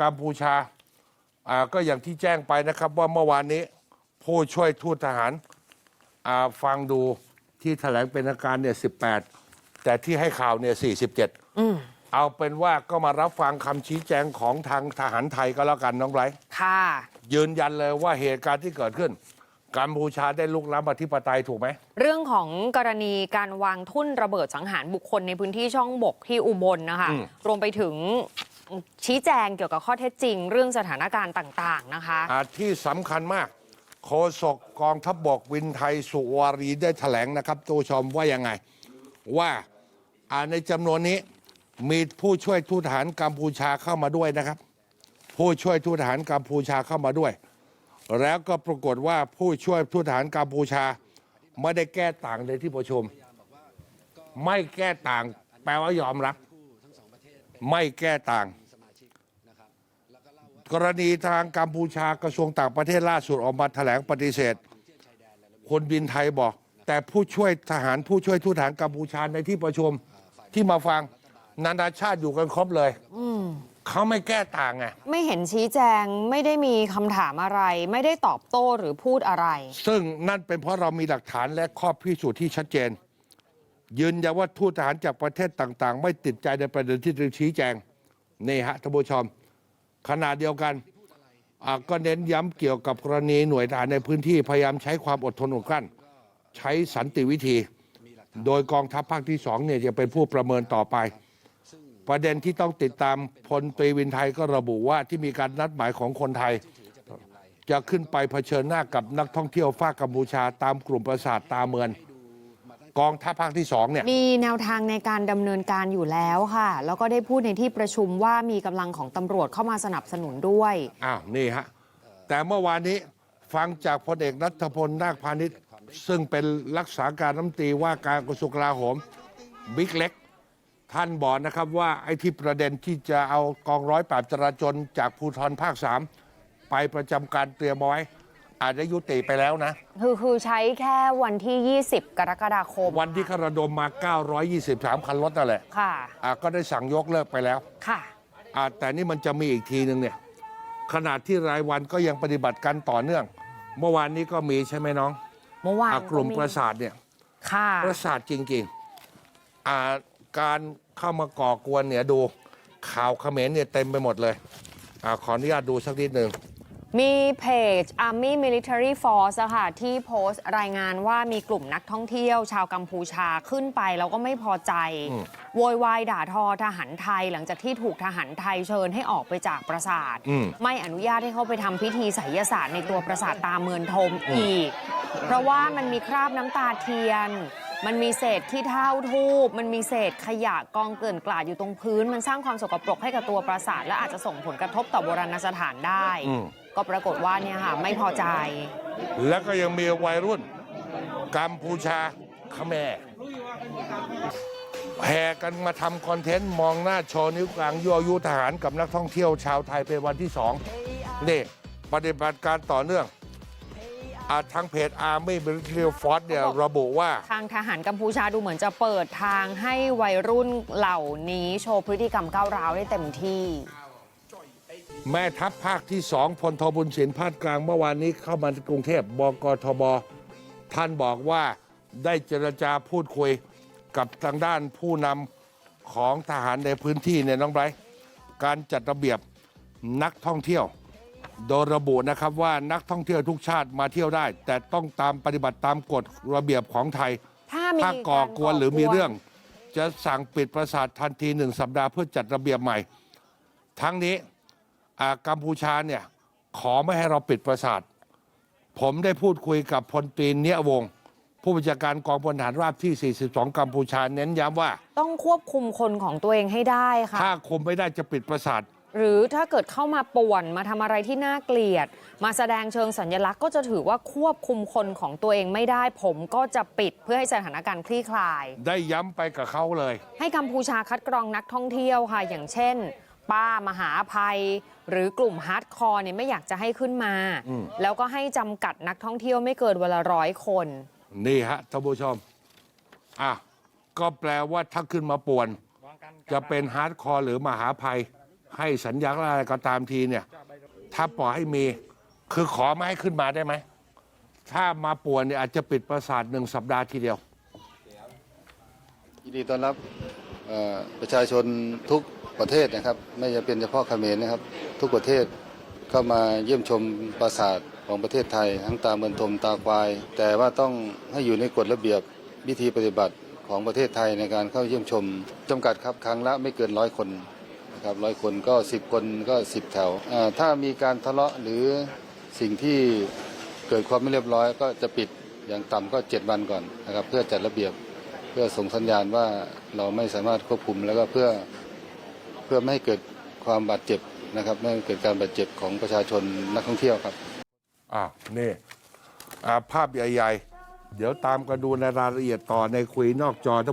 กัมพูชาอ่าก็อย่างที่แจ้งไปนะครับว่าเมื่อวานนี้ผู้ช่วยทูตทหารอ่าฟังดูที่แถลงเป็นอาการเนี่ย18 แต่ที่ให้ข่าวเนี่ย47 เอาเป็นว่าก็มารับฟังคำชี้แจงของทางทหารไทยก็แล้วกันน้องไบรท์ค่ะ ยืนยันเลยว่าเหตุการณ์ที่เกิดขึ้น กัมพูชาได้ลุกล้ำอธิปไตยถูกไหม เรื่องของกรณีการวางทุ่นระเบิดสังหารบุคคลในพื้นที่ช่องบกที่อุบลนะคะอืมรวมไปถึง ชี้แจงเกี่ยวกับข้อเท็จจริง เรื่องสถานการณ์ต่าง ๆ นะคะอ่าที่สำคัญมาก โฆษกกองทัพบบกวินไทยสุวารีได้แถลงนะครับตูชมว่ายังไงว่าอ่าในจำนวนนี้มีผู้ช่วยทูตทหารกัมพูชาเข้ามาด้วยนะครับ ผู้ช่วยทูตทหารกัมพูชาเข้ามาด้วย แล้วก็ปรากฏว่าผู้ช่วยทูตทหารกัมพูชาไม่ได้แก้ต่างในที่ประชุม ไม่แก้ต่าง แปลว่ายอมรับ ไม่แก้ต่าง กรณีทางกัมพูชากระทรวงต่างประเทศล่าสุดออกมาแถลงปฏิเสธ คนบินไทยบอก แต่ผู้ช่วยทหารผู้ช่วยทูตทหารกัมพูชาในที่ประชุมที่มาฟังนานาชาติอยู่กันครบเลยเขาไม่แก้ต่างไงไม่เห็นชี้แจงไม่ได้มีคำถามอะไร ไม่ได้ตอบโต้หรือพูดอะไร ซึ่งนั่นเป็นเพราะเรามีหลักฐานและข้อพิสูจน์ที่ชัดเจน ยืนยันว่าทูตทหารจากประเทศต่าง ๆ ไม่ติดใจในประเด็นที่เราชี้แจงนี่ฮะท่านผู้ชม ขณะเดียวกันก็เน้นย้ำเกี่ยวกับกรณีหน่วยทหารในพื้นที่พยายามใช้ความอดทนอดกลั้น ใช้สันติวิธี โดยกองทัพภาคที่สองเนี่ยจะเป็นผู้ประเมินต่อไป ประเด็นที่ต้องติดตามพลตรีวินไทยก็ระบุว่าที่มีการนัดหมายของคนไทย จะขึ้นไปเผชิญหน้ากับนักท่องเที่ยวฝากกัมพูชาตามกลุ่มประสาทตาเมือน กองทัพภาคที่สองเนี่ยมีแนวทางในการดำเนินการอยู่แล้วค่ะ แล้วก็ได้พูดในที่ประชุมว่ามีกำลังของตำรวจเข้ามาสนับสนุนด้วยอ้าวนี่ฮะแต่เมื่อวานนี้ฟังจากพลเอกนัทพลนาคพาณิชย์ซึ่งเป็นรักษาการน้ำตรีว่าการกระทรวงกลาโหมบิ๊กเล็ก ท่านบอกนะครับว่าไอ้ที่ประเด็นที่จะเอากองร้อยปราบจราจนจากภูธรภาคสามไปประจำการเตรียมเอาไว้ อาจจะยุติไปแล้วนะ คือคือใช้แค่วันที่ 20 กรกฎาคมวันที่เขาระดมมา 923 คันรถนั่นแหละค่ะอะก็ได้สั่งยกเลิกไปแล้วค่ะ อะแต่นี่มันจะมีอีกทีหนึ่งเนี่ยขนาดที่รายวันก็ยังปฏิบัติการต่อเนื่อง เมื่อวานนี้ก็มีใช่ไหมน้องเมื่อวานอะกลุ่มมีประสาทเนี่ย ค่ะ ประสาทจริงๆอ่าการเข้ามาก่อกวนเนี่ยดูข่าวเขมรเนี่ยเต็มไปหมดเลยอาขออนุญาตดูสักนิดหนึ่ง มีเพจ Army Military Force อะค่ะที่โพสต์รายงานว่ามีกลุ่มนักท่องเที่ยว ชาวกัมพูชาขึ้นไปแล้วก็ไม่พอใจ โวยวายด่าทอทหารไทย หลังจากที่ถูกทหารไทยเชิญให้ออกไปจากปราสาทอืมไม่อนุญาตให้เข้าไปทำพิธีไสยศาสตร์ในตัวปราสาทตาเมือนทมอีก เพราะว่ามันมีคราบน้ำตาเทียนมันมีเศษขี้เท่าทูบมันมีเศษขยะกองเกลื่อนกลาดอยู่ตรงพื้น มันสร้างความสกปรกให้กับตัวปราสาท และอาจจะส่งผลกระทบต่อโบราณสถานได้อืม ก็ปรากฏว่าเนี่ยค่ะไม่พอใจ แล้วก็ยังมีวัยรุ่นกัมพูชาเขมรแห่กันมาทำคอนเทนต์มองหน้าโชว์นิ้วกลางยั่วยุทหารกับนักท่องเที่ยวชาวไทยเป็นวันที่สองนี่ปฏิบัติการต่อเนื่องอาทางเพจ Army Military Force เนี่ยระบุว่า ทางทหารกัมพูชาดูเหมือนจะเปิดทางให้วัยรุ่นเหล่านี้โชว์พฤติกรรมก้าวร้าวได้เต็มที่ แม่ทัพภาคที่สองพลโทบุญศิลป์ภาคกลางเมื่อวานนี้เข้ามาที่กรุงเทพบกทบ ท่านบอกว่าได้เจรจาพูดคุยกับทางด้านผู้นำของทหารในพื้นที่เนี่ยน้องไบรท์การจัดระเบียบนักท่องเที่ยว โดยระบุนะครับว่านักท่องเที่ยวทุกชาติมาเที่ยวได้ แต่ต้องตามปฏิบัติตามกฎระเบียบของไทย ถ้ามีถ้าก่อกวนารหรือมีก่กวนเรื่อง จะสั่งปิดประสาททันทีหนึ่งสัปดาห์เพื่อจัดระเบียบใหม่ ทั้งนี้อ่า กัมพูชาเนี่ยขอไม่ให้เราปิดประสาท ผมได้พูดคุยกับพลตรีเนียวงศ์ผู้บัญชาการกองพลทหารราบที่ 42 กัมพูชาเน้นย้ำว่า ต้องควบคุมคนของตัวเองให้ได้ค่ะ ถ้าคุมไม่ได้จะปิดประสาท หรือถ้าเกิดเข้ามาป่วนมาทำอะไรที่น่าเกลียด มาแสดงเชิงสัญลักษณ์ก็จะถือว่าควบคุมคนของตัวเองไม่ได้ ผมก็จะปิดเพื่อให้สถานการณ์คลี่คลาย ได้ย้ำไปกับเขาเลย ให้กัมพูชาคัดกรองนักท่องเที่ยวค่ะ อย่างเช่น ป้ามหาภัย หรือกลุ่มฮาร์ดคอร์เนี่ยไม่อยากจะให้ขึ้นมา อืม แล้วก็ให้จำกัดนักท่องเที่ยวไม่เกินวันละร้อยคน นี่ฮะท่านผู้ชมอะก็แปลว่าถ้าขึ้นมาป่วน จะเป็นฮาร์ดคอร์หรือมหาภัย ให้สัญญาอะไรก็ตามทีเนี่ย ถ้าปล่อยให้มี คือขอไม่ให้ขึ้นมาได้ไหม ถ้ามาป่วนเนี่ยอาจจะปิดประสาทหนึ่งสัปดาห์ทีเดียว ยินดีต้อนรับเอ่อประชาชนทุก ประเทศนะครับ ไม่จะเป็นเฉพาะเขมรนะครับ ทุกประเทศเข้ามาเยี่ยมชมปราสาทของประเทศไทย ทั้งตาเมือนทมตาควาย แต่ว่าต้องให้อยู่ในกฎระเบียบวิธีปฏิบัติของประเทศไทยในการเข้าเยี่ยมชมจำกัดครับครั้งละไม่เกินร้อยคนนะครับร้อยคนก็ 10 คนก็ 10 แถว ถ้ามีการทะเลาะหรือสิ่งที่เกิดความไม่เรียบร้อย ก็จะปิดอย่างต่ำก็ 7 วันก่อนนะครับเพื่อจัดระเบียบเพื่อส่งสัญญาณว่าเราไม่สามารถควบคุมแล้วก็เพื่อ เพื่อไม่ให้เกิดความบาดเจ็บนะครับไม่ให้เกิดการบาดเจ็บของประชาชนนักท่องเที่ยวครับ อะนี่อ่าภาพใหญ่ ๆ เดี๋ยวตามกันดูในรายละเอียดต่อในคุยนอกจอท่านผู้